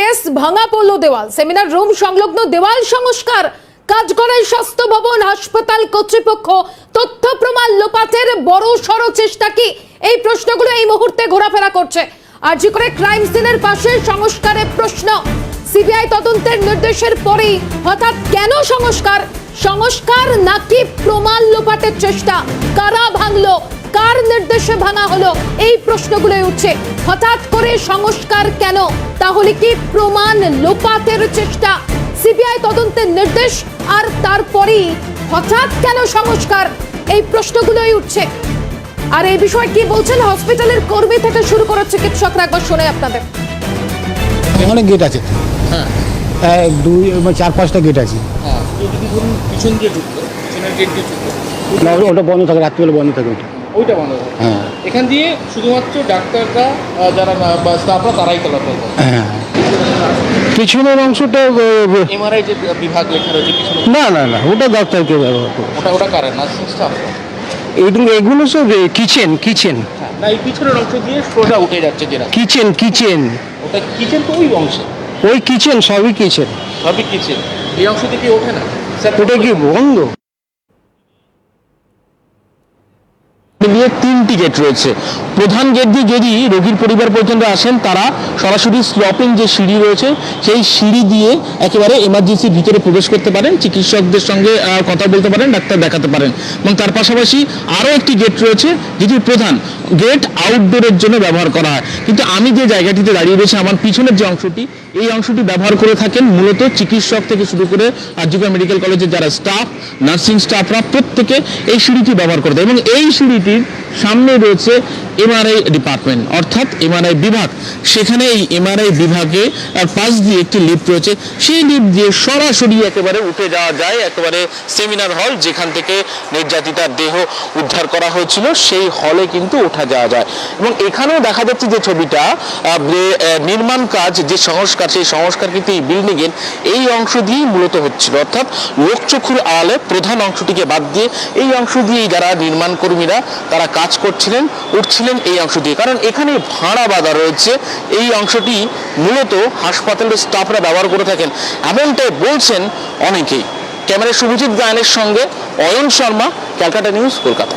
Case ভাঙা পড়ল দেওয়াল। সেমিনার রুম সংলগ্ন দেওয়াল সংস্কার। কাজ করায় স্বাস্থ্য ভবন, হাসপাতাল কর্তৃপক্ষ। তথ্য প্রমাণ লোপাটের বড় সড় চেষ্টা কি? এই প্রশ্নগুলো এই মুহূর্তে ঘোরাফেরা করছে। আর যে করে ক্রাইম সিনের পাশে সংস্কারের প্রশ্ন। সিবিআই তদন্তের নির্দেশের পরেই হঠাৎ কেন সংস্কার? সংস্কার নাকি প্রমাণ লোপাটের চেষ্টা? কারা ভাঙলো? নির্দেশে ভাঙা হলো এই প্রশ্নগুলোই উঠছে। হঠাৎ করে সংস্কার কেন? তাহলে কি প্রমাণ লোপাতের চেষ্টা? সিবিআই তদন্তের নির্দেশ আর তারপরেই হঠাৎ কেন সংস্কার? এই প্রশ্নগুলোই উঠছে। আর এই বিষয়ে কি বলছেন? হসপিটালের কর্মী থেকে শুরু করে চিকিৎসকরা একবার শুনে আপনাদের। অনেক গেট আছে। হ্যাঁ। দুই মানে চার পাঁচটা গেট আছে। হ্যাঁ। যদি ধরুন পিছন দিয়ে ঢুকতো পিছনের গেট দিয়ে ঢুকতো ওটা বন্ধ থাকে রাত্রিবেলা বন্ধ থাকে ওটা। ওইটা বন্ধ হ্যাঁ। এখান দিয়ে শুধুমাত্র ডাক্তাররা যারা বা স্টাফরা তারাই চলাচল করে। হ্যাঁ। পিছনের অংশটা এমআরআই যে বিভাগ লেখা রয়েছে না না না ওটা ডাক্তারকে ব্যবহার করে ওটা ওটা কারেন্ট নার্সিং স্টাফ এগুলো এগুলো সব কিচেন কিচেন। হ্যাঁ না এই পিছনের অংশ দিয়ে সোজা উঠে যাচ্ছে যেটা কিচেন কিচেন। ওটা কিচেন তো ওই অংশে। ওই কিচেন সবই কিচেন। সবই কিচেন। এই অংশ থেকে ওঠে না? স্যার ওটা কি বন্ধ? দিয়ে তিনটি গেট রয়েছে। প্রধান গেট দিয়ে যদি রোগীর পরিবার পর্যন্ত আসেন, তারা সরাসরি স্লপিং যে সিঁড়ি রয়েছে, সেই সিঁড়ি দিয়ে একেবারে এমার্জেন্সির ভিতরে প্রবেশ করতে পারেন, চিকিৎসকদের সঙ্গে কথা বলতে পারেন, ডাক্তার দেখাতে পারেন। এবং তার পাশাপাশি আরও একটি গেট রয়েছে যেটি প্রধান গেট আউটডোরের জন্য ব্যবহার করা হয়। কিন্তু আমি যে জায়গাটিতে দাঁড়িয়ে রয়েছে, আমার পিছনের যে অংশটি, এই অংশটি ব্যবহার করে থাকেন মূলত চিকিৎসক থেকে শুরু করে আর্যিকর মেডিকেল কলেজের যারা স্টাফ নার্সিং স্টাফরা প্রত্যেকে এই সিঁড়িটি ব্যবহার করতে এবং এই সিঁড়িটির সামনে রয়েছে এমআরআই ডিপার্টমেন্ট অর্থাৎ এমআরআই বিভাগ। সেখানে এই এমআরআই বিভাগে পাশ দিয়ে একটি লিফট রয়েছে। সেই লিফট দিয়ে সরাসরি একেবারে উঠে যাওয়া যায়, একেবারে সেমিনার হল যেখান থেকে নির্যাতিতার দেহ উদ্ধার করা হয়েছিল, সেই হলে কিন্তু ওঠা যাওয়া যায়। এবং এখানেও দেখা যাচ্ছে যে ছবিটা নির্মাণ কাজ, যে সংস্কার, সেই সংস্কার কিন্তু এই বিল্ডিং এর এই অংশ দিয়েই মূলত হচ্ছিল। অর্থাৎ লোকচক্ষুর আড়ালে প্রধান অংশটিকে বাদ দিয়ে এই অংশ দিয়েই যারা নির্মাণ কর্মীরা, তারা কাজ করছিলেন, উঠছিলেন এই অংশ দিয়ে। কারণ এখানে ভাড়া বাঁধা রয়েছে। এই অংশটি মূলত হাসপাতালের স্টাফরা ব্যবহার করে থাকেন। এমনটাই বলছেন অনেকেই। ক্যামেরা শুভজিৎ গায়নের সঙ্গে অয়ন শর্মা, ক্যালকাটা নিউজ কলকাতা।